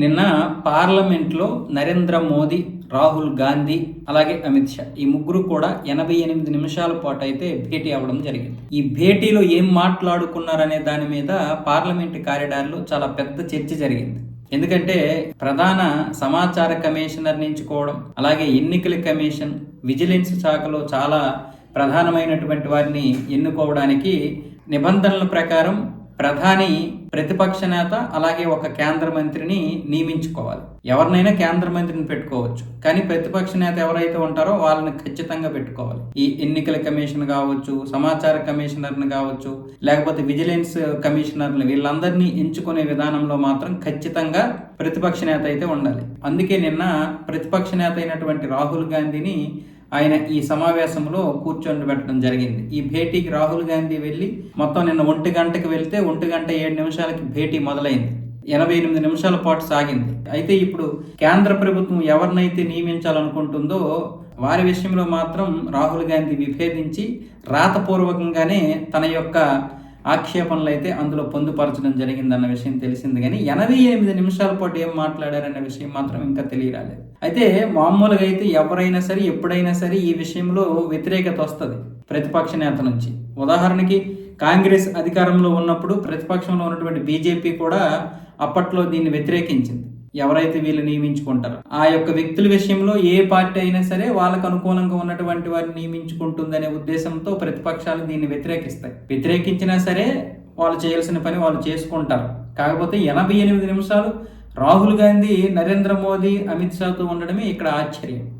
నిన్న పార్లమెంట్లో నరేంద్ర మోదీ రాహుల్ గాంధీ అలాగే అమిత్ షా ఈ ముగ్గురు కూడా ఎనభై ఎనిమిది నిమిషాల పాటు అయితే భేటీ అవ్వడం జరిగింది. ఈ భేటీలో ఏం మాట్లాడుకున్నారనే దాని మీద పార్లమెంట్ కారిడార్లో చాలా పెద్ద చర్చ జరిగింది. ఎందుకంటే ప్రధాన సమాచార కమిషనర్ నించుకోవడం అలాగే ఎన్నికల కమిషన్ విజిలెన్స్ శాఖలో చాలా ప్రధానమైనటువంటి వారిని ఎన్నుకోవడానికి నిబంధనల ప్రకారం ప్రధాని ప్రతిపక్ష నేత అలాగే ఒక కేంద్ర మంత్రిని నియమించుకోవాలి. ఎవరినైనా కేంద్ర మంత్రిని పెట్టుకోవచ్చు. కానీ ప్రతిపక్ష నేత ఎవరైతే ఉంటారో వాళ్ళని ఖచ్చితంగా పెట్టుకోవాలి. ఈ ఎన్నికల కమిషన్ కావచ్చు సమాచార కమిషనర్ని కావచ్చు లేకపోతే విజిలెన్స్ కమిషనర్ని వీళ్ళందరినీ ఎంచుకునే విధానంలో మాత్రం ఖచ్చితంగా ప్రతిపక్ష నేత అయితే ఉండాలి. అందుకే నిన్న ప్రతిపక్ష నేత అయినటువంటి రాహుల్ గాంధీని ఆయన ఈ సమావేశంలో కూర్చొని పెట్టడం జరిగింది. ఈ భేటీకి రాహుల్ గాంధీ వెళ్ళి మొత్తం నిన్న ఒంటి గంటకి వెళ్తే ఒంటి గంట ఏడు నిమిషాలకి భేటీ మొదలైంది. ఎనభై ఎనిమిది నిమిషాల పాటు సాగింది. అయితే ఇప్పుడు కేంద్ర ప్రభుత్వం ఎవరినైతే నియమించాలనుకుంటుందో వారి విషయంలో మాత్రం రాహుల్ గాంధీ విభేదించి రాతపూర్వకంగానే తన యొక్క ఆక్షేపణలు అయితే అందులో పొందుపరచడం జరిగిందన్న విషయం తెలిసింది కానీ ఎనభై ఎనిమిది నిమిషాల పాటు ఏం మాట్లాడారన్న విషయం మాత్రం ఇంకా తెలియరాలేదు. అయితే మామూలుగా అయితే ఎవరైనా సరే ఎప్పుడైనా సరే ఈ విషయంలో వ్యతిరేకత వస్తుంది ప్రతిపక్ష నేత నుంచి. ఉదాహరణకి కాంగ్రెస్ అధికారంలో ఉన్నప్పుడు ప్రతిపక్షంలో ఉన్నటువంటి బీజేపీ కూడా అప్పట్లో దీన్ని వ్యతిరేకించింది. ఎవరైతే వీళ్ళు నియమించుకుంటారో ఆ యొక్క వ్యక్తుల విషయంలో ఏ పార్టీ అయినా సరే వాళ్ళకు అనుకూలంగా ఉన్నటువంటి వారిని నియమించుకుంటుందనే ఉద్దేశంతో ప్రతిపక్షాలు దీన్ని వ్యతిరేకిస్తాయి. వ్యతిరేకించినా సరే వాళ్ళు చేయాల్సిన పని వాళ్ళు చేసుకుంటారు. కాకపోతే ఎనభై ఎనిమిది నిమిషాలు రాహుల్ గాంధీ నరేంద్ర మోదీ అమిత్ షాతో ఉండడమే ఇక్కడ ఆశ్చర్యం.